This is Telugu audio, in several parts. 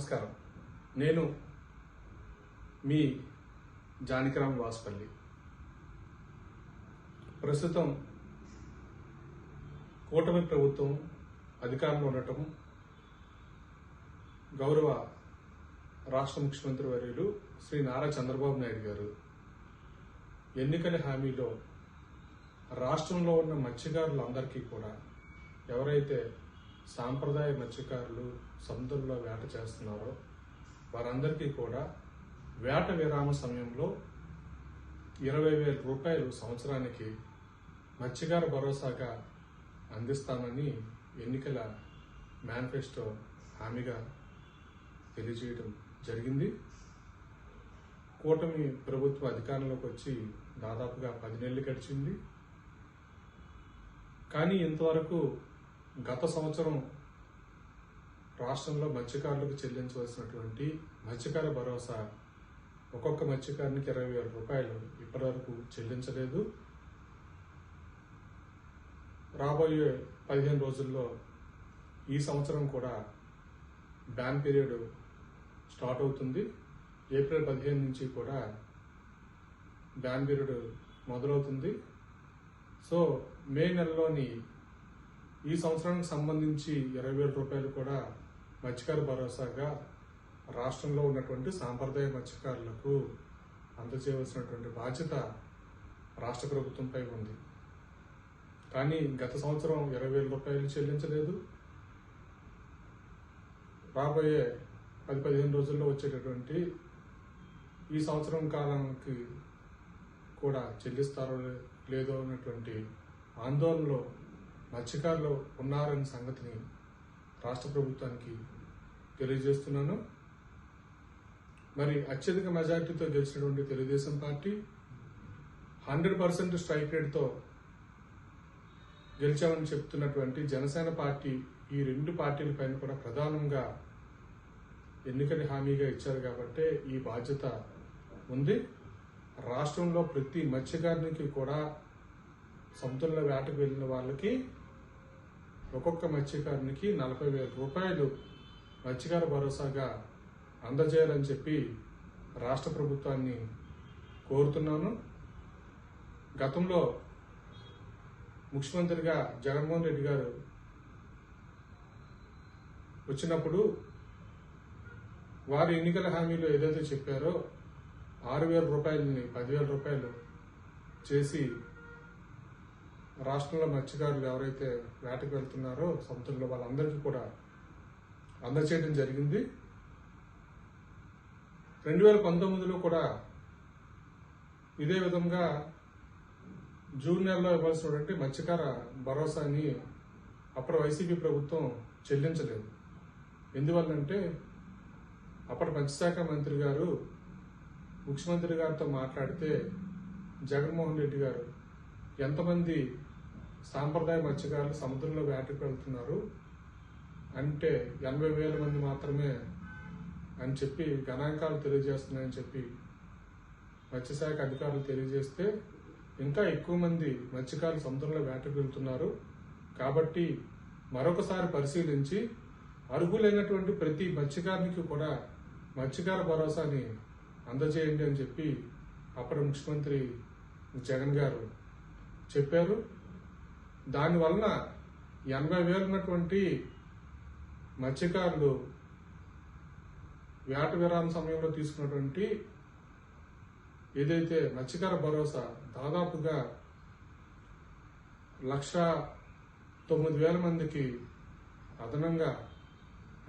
నమస్కారం. నేను మీ జానకిరామ్ వాసుపల్లి. ప్రస్తుతం కూటమి ప్రభుత్వం అధికారంలో ఉండటం గౌరవ రాష్ట్ర ముఖ్యమంత్రి వర్యులు శ్రీ నారా చంద్రబాబు నాయుడు గారు ఎన్నికల హామీలో రాష్ట్రంలో ఉన్న మత్స్యకారులందరికీ కూడా ఎవరైతే సాంప్రదాయ మత్స్యకారులు సముద్రంలో వేట చేస్తున్నారో. వారందరికీ కూడా వేట విరామ సమయంలో ఇరవై వేల రూపాయలు సంవత్సరానికి మత్స్యకార భరోసాగా అందిస్తామని ఎన్నికల మేనిఫెస్టో హామీగా తెలియజేయడం జరిగింది. కూటమి ప్రభుత్వ అధికారంలోకి వచ్చి దాదాపుగా పది నెలలు గడిచింది. కానీ ఇంతవరకు గత సంవత్సరం రాష్ట్రంలో మత్స్యకారులకు చెల్లించవలసినటువంటి మత్స్యకార భరోసా ఒక్కొక్క మత్స్యకారునికి ఇరవై వేల రూపాయలు ఇప్పటివరకు చెల్లించలేదు. రాబోయే పదిహేను రోజుల్లో ఈ సంవత్సరం కూడా బ్యాన్ పీరియడ్ స్టార్ట్ అవుతుంది. ఏప్రిల్ పదిహేను నుంచి కూడా బ్యాన్ పీరియడ్ మొదలవుతుంది. సో మే నెలలోని ఈ సంవత్సరానికి సంబంధించి ఇరవై వేల రూపాయలు కూడా మత్స్యకార భరోసాగా రాష్ట్రంలో ఉన్నటువంటి సాంప్రదాయ మత్స్యకారులకు అందజేయవలసినటువంటి బాధ్యత రాష్ట్ర ప్రభుత్వంపై ఉంది. కానీ గత సంవత్సరం ఇరవై వేల రూపాయలు చెల్లించలేదు. రాబోయే పది పదిహేను రోజుల్లో వచ్చేటటువంటి ఈ సంవత్సరం కాలానికి కూడా చెల్లిస్తారో లేదో అన్నటువంటి ఆందోళనలో మత్స్యకారులు ఉన్నారనే సంగతిని రాష్ట్ర ప్రభుత్వానికి తెలియజేస్తున్నాను. మరి అత్యధిక మెజార్టీతో గెలిచినటువంటి Telugu Desam party hundred percent strike రేట్తో గెలిచామని చెప్తున్నటువంటి జనసేన పార్టీ ఈ రెండు పార్టీల పైన కూడా ప్రధానంగా ఎన్నికని హామీగా ఇచ్చారు కాబట్టి ఈ బాధ్యత ఉంది. రాష్ట్రంలో ప్రతి మత్స్యకారునికి కూడా సముద్రంలో వేటకు వెళ్ళిన వాళ్ళకి ఒక్కొక్క మత్స్యకారునికి నలభై వేల రూపాయలు మత్స్యకార భరోసాగా అందజేయాలని చెప్పి రాష్ట్ర ప్రభుత్వాన్ని కోరుతున్నాను. గతంలో ముఖ్యమంత్రిగా జగన్మోహన్ రెడ్డి గారు వచ్చినప్పుడు వారు ఎన్నికల హామీలో ఏదైతే చెప్పారో ఆరు వేల రూపాయలని పదివేల రూపాయలు చేసి రాష్ట్రంలో మత్స్యకారులు ఎవరైతే వేటకు వెళ్తున్నారో సముద్రంలో వాళ్ళందరికీ కూడా అందచేయడం జరిగింది. రెండు వేల పంతొమ్మిదిలో కూడా ఇదే విధంగా జూన్ నెలలో ఇవ్వాల్సినటువంటి మత్స్యకార భరోసాని అప్పటి వైసీపీ ప్రభుత్వం చెల్లించలేదు. ఎందువల్లంటే అప్పటి మత్స్యశాఖ మంత్రి గారు ముఖ్యమంత్రి గారితో మాట్లాడితే జగన్మోహన్ రెడ్డి గారు ఎంతమంది సాంప్రదాయ మత్స్యకారులు సముద్రంలో వేటకు వెళ్తున్నారు. అంటే ఎనభై వేల మంది మాత్రమే అని చెప్పి గణాంకాలు తెలియజేస్తున్నాయని చెప్పి మత్స్యశాఖ అధికారులు తెలియజేస్తే ఇంకా ఎక్కువ మంది మత్స్యకారులు సముద్రంలో వేటకు వెళ్తున్నారు. కాబట్టి మరొకసారి పరిశీలించి అర్హులైనటువంటి ప్రతి మత్స్యకారునికి కూడా మత్స్యకార భరోసాని అందజేయండి అని చెప్పి అప్పటి ముఖ్యమంత్రి జగన్ గారు చెప్పారు. దానివలన ఎనభై వేలు ఉన్నటువంటి మత్స్యకారులు వేట విరామ సమయంలో తీసుకున్నటువంటి ఏదైతే మత్స్యకార భరోసా దాదాపుగా లక్ష తొమ్మిది వేల మందికి అదనంగా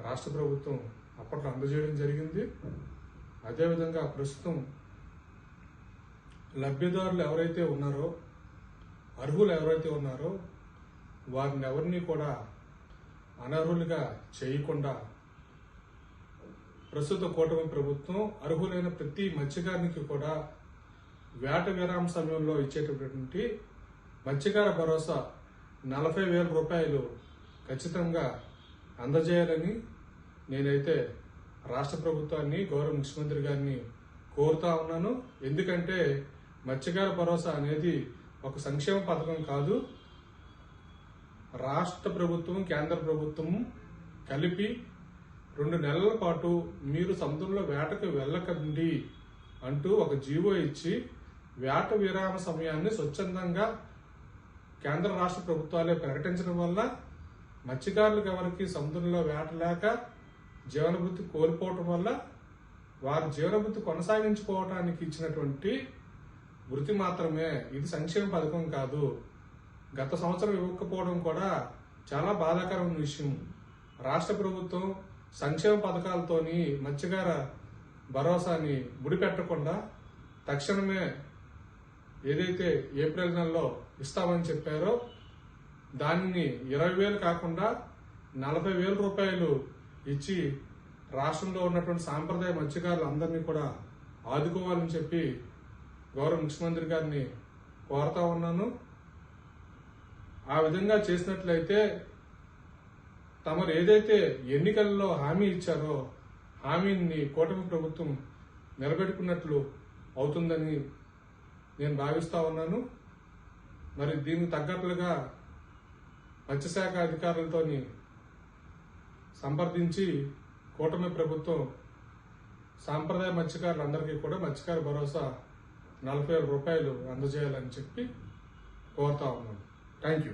రాష్ట్ర ప్రభుత్వం అప్పట్లో అందజేయడం జరిగింది. అదేవిధంగా ప్రస్తుతం లబ్ధిదారులు ఎవరైతే ఉన్నారో అర్హులు ఎవరైతే ఉన్నారో వారిని ఎవరిని కూడా అనర్హులుగా చేయకుండా ప్రస్తుత కూటమి ప్రభుత్వం అర్హులైన ప్రతి మత్స్యకారునికి కూడా వేట విరామ సమయంలో ఇచ్చేటటువంటి మత్స్యకార భరోసా నలభై వేల రూపాయలు ఖచ్చితంగా అందజేయాలని నేనైతే రాష్ట్ర ప్రభుత్వాన్ని గౌరవ ముఖ్యమంత్రి గారిని కోరుతా ఉన్నాను. ఎందుకంటే మత్స్యకార భరోసా అనేది ఒక సంక్షేమ పథకం కాదు. రాష్ట్ర ప్రభుత్వం కేంద్ర ప్రభుత్వం కలిపి రెండు నెలల పాటు మీరు సముద్రంలో వేటకు వెళ్ళకండి అంటూ ఒక జీవో ఇచ్చి వేట విరామ సమయాన్ని స్వచ్ఛందంగా కేంద్ర రాష్ట్ర ప్రభుత్వాలే ప్రకటించడం వల్ల మత్స్యకారులకు ఎవరికి సముద్రంలో వేట లేక జీవనభృతి కోల్పోవటం వల్ల వారి జీవనభృతి కొనసాగించుకోవటానికి ఇచ్చినటువంటి వృత్తి మాత్రమే ఇది సంక్షేమ పథకం కాదు. గత సంవత్సరం ఇవ్వకపోవడం కూడా చాలా బాధాకరమైన విషయం. రాష్ట్ర ప్రభుత్వం సంక్షేమ పథకాలతోని మత్స్యకార భరోసాని ముడిపెట్టకుండా తక్షణమే ఏదైతే ఏప్రిల్ నెలలో ఇస్తామని చెప్పారో దానిని ఇరవై వేలు కాకుండా నలభై వేల రూపాయలు ఇచ్చి రాష్ట్రంలో ఉన్నటువంటి సాంప్రదాయ మత్స్యకారులందరినీ కూడా ఆదుకోవాలని చెప్పి గౌరవ ముఖ్యమంత్రి గారిని కోరుతా ఉన్నాను. ఆ విధంగా చేసినట్లయితే తమరు ఏదైతే ఎన్నికల్లో హామీ ఇచ్చారో హామీని కూటమి ప్రభుత్వం నిలబెట్టుకున్నట్లు అవుతుందని నేను భావిస్తా ఉన్నాను. మరి దీనికి తగ్గట్లుగా మత్స్యశాఖ అధికారులతోని సంప్రదించి కూటమి ప్రభుత్వం సాంప్రదాయ మత్స్యకారులందరికీ కూడా మత్స్యకార భరోసా నలభై వేల రూపాయలు అందజేయాలని చెప్పి కోరుతా ఉన్నాను. Thank you